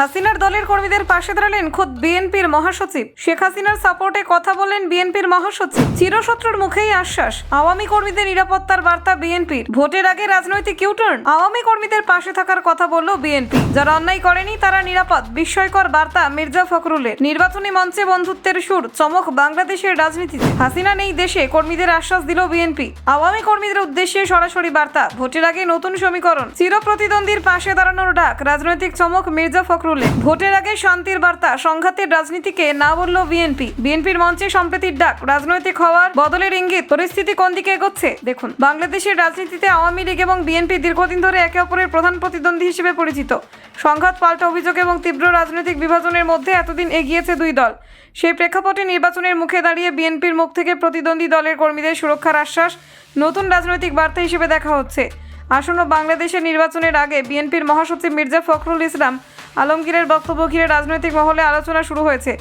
হাসিনার দলের কর্মীদের পাশে দাঁড়ালেন খোদ বিএনপির মহাসচিব। শেখ হাসিনার সাপোর্টে কথা বলেন বিএনপির মহাসচিব। চিরশত্রুর মুখেই আশ্বাস, আওয়ামী কর্মীদের নিরাপত্তার বার্তা বিএনপির। ভোটের আগে রাজনৈতিক ইউটার্ন আওয়ামী কর্মীদের পাশে থাকার কথা বলল বিএনপি। যারা অন্যায় করেনি, তারা নিরাপদ, বিস্ময়কর বার্তা মির্জা ফখরুলের। নির্বাচনী মঞ্চে বন্ধুত্বের সুর, চমক বাংলাদেশের রাজনীতিতে। হাসিনা নেই দেশে, কর্মীদের আশ্বাস দিল বিএনপি। আওয়ামী কর্মীদের উদ্দেশ্যে সরাসরি বার্তা, ভোটের আগে নতুন সমীকরণ। চিরপ্রতিদ্বন্দ্বীর পাশে দাঁড়ানোর ডাক, রাজনৈতিক চমক মির্জা ফখরুলের ভোটের আগে শান্তির বার্তা। সংঘাতের রাজনীতিকে না বলল বিএনপি। বিএনপির মঞ্চে সম্প্রীতির ডাক। রাজনৈতিক হওয়ার বদলের ইঙ্গিত। পরিস্থিতি কোন দিকে এগোচ্ছে? দেখুন, বাংলাদেশের রাজনীতিতে আওয়ামী লীগ এবং বিএনপি দীর্ঘদিন ধরে একে অপরের প্রধান প্রতিদ্বন্দ্বী হিসেবে পরিচিত। সংঘাত, পাল্টা অভিযোগ এবং তীব্র রাজনৈতিক বিভাজনের মধ্যে এতদিন এগিয়েছে দুই দল। সেই প্রেক্ষাপটে নির্বাচনের মুখে দাঁড়িয়ে বিএনপির মুখ থেকে প্রতিদ্বন্দ্বী দলের কর্মীদের সুরক্ষার আশ্বাস নতুন রাজনৈতিক বার্তা হিসেবে দেখা হচ্ছে। আসন্ন বাংলাদেশের নির্বাচনের আগে বিএনপির মহাসচিব মির্জা ফখরুল ইসলাম আলমগীরের বক্তব্য ঘিরে রাজনৈতিক মহলে আলোচনা শুরু হয়েছে।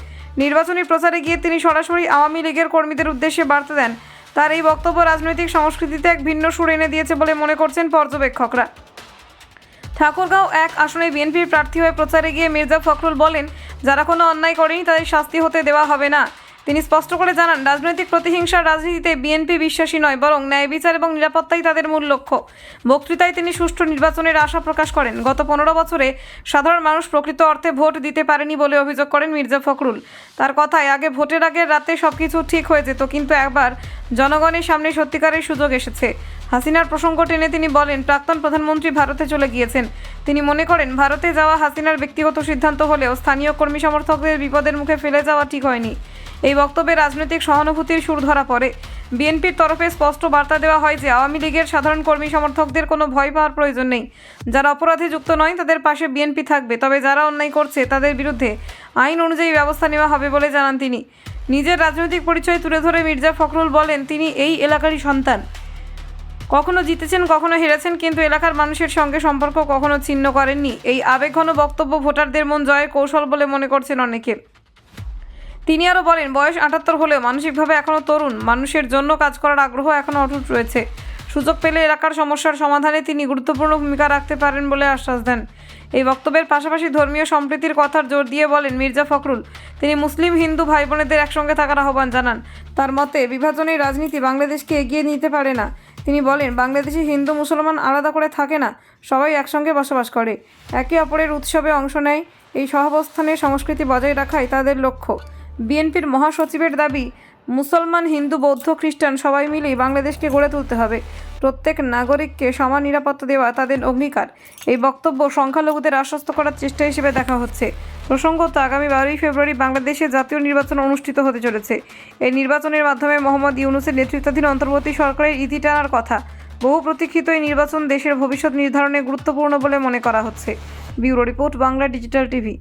নির্বাচনী প্রচারে গিয়ে তিনি সরাসরি আওয়ামী লীগের কর্মীদের উদ্দেশ্যে বার্তা দেন। তার এই বক্তব্য রাজনৈতিক সংস্কৃতিতে এক ভিন্ন সুর এনে দিয়েছে বলে মনে করছেন পর্যবেক্ষকরা। ঠাকুরগাঁও এক আসনে বিএনপির প্রার্থী হয়ে প্রচারে গিয়ে মির্জা ফখরুল বলেন, যারা কোনো অন্যায় করেনি তাদের শাস্তি হতে দেওয়া হবে না। তিনি স্পষ্ট করে জানান, রাজনৈতিক প্রতিহিংসার রাজনীতিতে বিএনপি বিশ্বাসী নয়, বরং ন্যায় বিচার এবং নিরাপত্তাই তাদের মূল লক্ষ্য। বক্তৃতায় তিনি সুষ্ঠু নির্বাচনের আশা প্রকাশ করেন। গত পনেরো বছরে সাধারণ মানুষ প্রকৃত অর্থে ভোট দিতে পারেনি বলে অভিযোগ করেন মির্জা ফখরুল। তার কথায়, আগে ভোটের আগের রাতে সবকিছু ঠিক হয়ে যেত, কিন্তু একবার জনগণের সামনে সত্যিকারের সুযোগ এসেছে। হাসিনার প্রসঙ্গ টেনে তিনি বলেন, প্রাক্তন প্রধানমন্ত্রী ভারতে চলে গিয়েছেন। তিনি মনে করেন, ভারতে যাওয়া হাসিনার ব্যক্তিগত সিদ্ধান্ত হলেও স্থানীয় কর্মী সমর্থকদের বিপদের মুখে ফেলে যাওয়া ঠিক হয়নি। এই বক্তব্যে রাজনৈতিক সহানুভূতির সুর ধরা পড়ে। বিএনপির তরফে স্পষ্ট বার্তা দেওয়া হয় যে, আওয়ামী লীগের সাধারণ কর্মী সমর্থকদের কোনো ভয় পাওয়ার প্রয়োজন নেই। যারা অপরাধে যুক্ত নয়, তাদের পাশে বিএনপি থাকবে। তবে যারা অন্যায় করছে, তাদের বিরুদ্ধে আইন অনুযায়ী ব্যবস্থা নেওয়া হবে বলে জানান তিনি। নিজের রাজনৈতিক পরিচয় তুলে ধরে মির্জা ফখরুল বলেন, তিনি এই এলাকারই সন্তান। কখনো জিতেছেন, কখনো হেরেছেন, কিন্তু এলাকার মানুষের সঙ্গে সম্পর্ক কখনো ছিন্ন করেননি। এই আবেগঘন বক্তব্য ভোটারদের মন জয়ের কৌশল বলে মনে করছেন অনেকে। তিনি আরও বলেন, বয়স আটাত্তর হলেও মানসিকভাবে এখনও তরুণ। মানুষের জন্য কাজ করার আগ্রহ এখনও অটুট রয়েছে। সুযোগ পেলে এলাকার সমস্যার সমাধানে তিনি গুরুত্বপূর্ণ ভূমিকা রাখতে পারেন বলে আশ্বাস দেন। এই বক্তব্যের পাশাপাশি ধর্মীয় সম্প্রীতির কথার জোর দিয়ে বলেন মির্জা ফখরুল। তিনি মুসলিম হিন্দু ভাই বোনেদের একসঙ্গে থাকার আহ্বান জানান। তার মতে বিভাজনের রাজনীতি বাংলাদেশকে এগিয়ে নিতে পারে না। তিনি বলেন, বাংলাদেশে হিন্দু মুসলমান আলাদা করে থাকে না, সবাই একসঙ্গে বসবাস করে। একে অপরের উৎসবে অংশ নেয়। এই সহাবস্থানের সংস্কৃতি বজায় রাখাই তাদের লক্ষ্য। বিএনপির মহাসচিবের দাবি মুসলমান, হিন্দু, বৌদ্ধ, খ্রিস্টান সবাই মিলেই বাংলাদেশকে গড়ে তুলতে হবে। প্রত্যেক নাগরিককে সমান নিরাপত্তা দেওয়া তাদের অঙ্গীকার। এই বক্তব্য সংখ্যালঘুদের আশ্বস্ত করার চেষ্টা হিসেবে দেখা হচ্ছে। প্রসঙ্গত, আগামী বারোই ফেব্রুয়ারি বাংলাদেশে জাতীয় নির্বাচন অনুষ্ঠিত হতে চলেছে। এই নির্বাচনের মাধ্যমে মোহাম্মদ ইউনুসের নেতৃত্বাধীন অন্তর্বর্তী সরকারের ইতি টানার কথা। বহু প্রতীক্ষিত এই নির্বাচন দেশের ভবিষ্যৎ নির্ধারণে গুরুত্বপূর্ণ বলে মনে করা হচ্ছে। Bureau report, Bangla digital TV.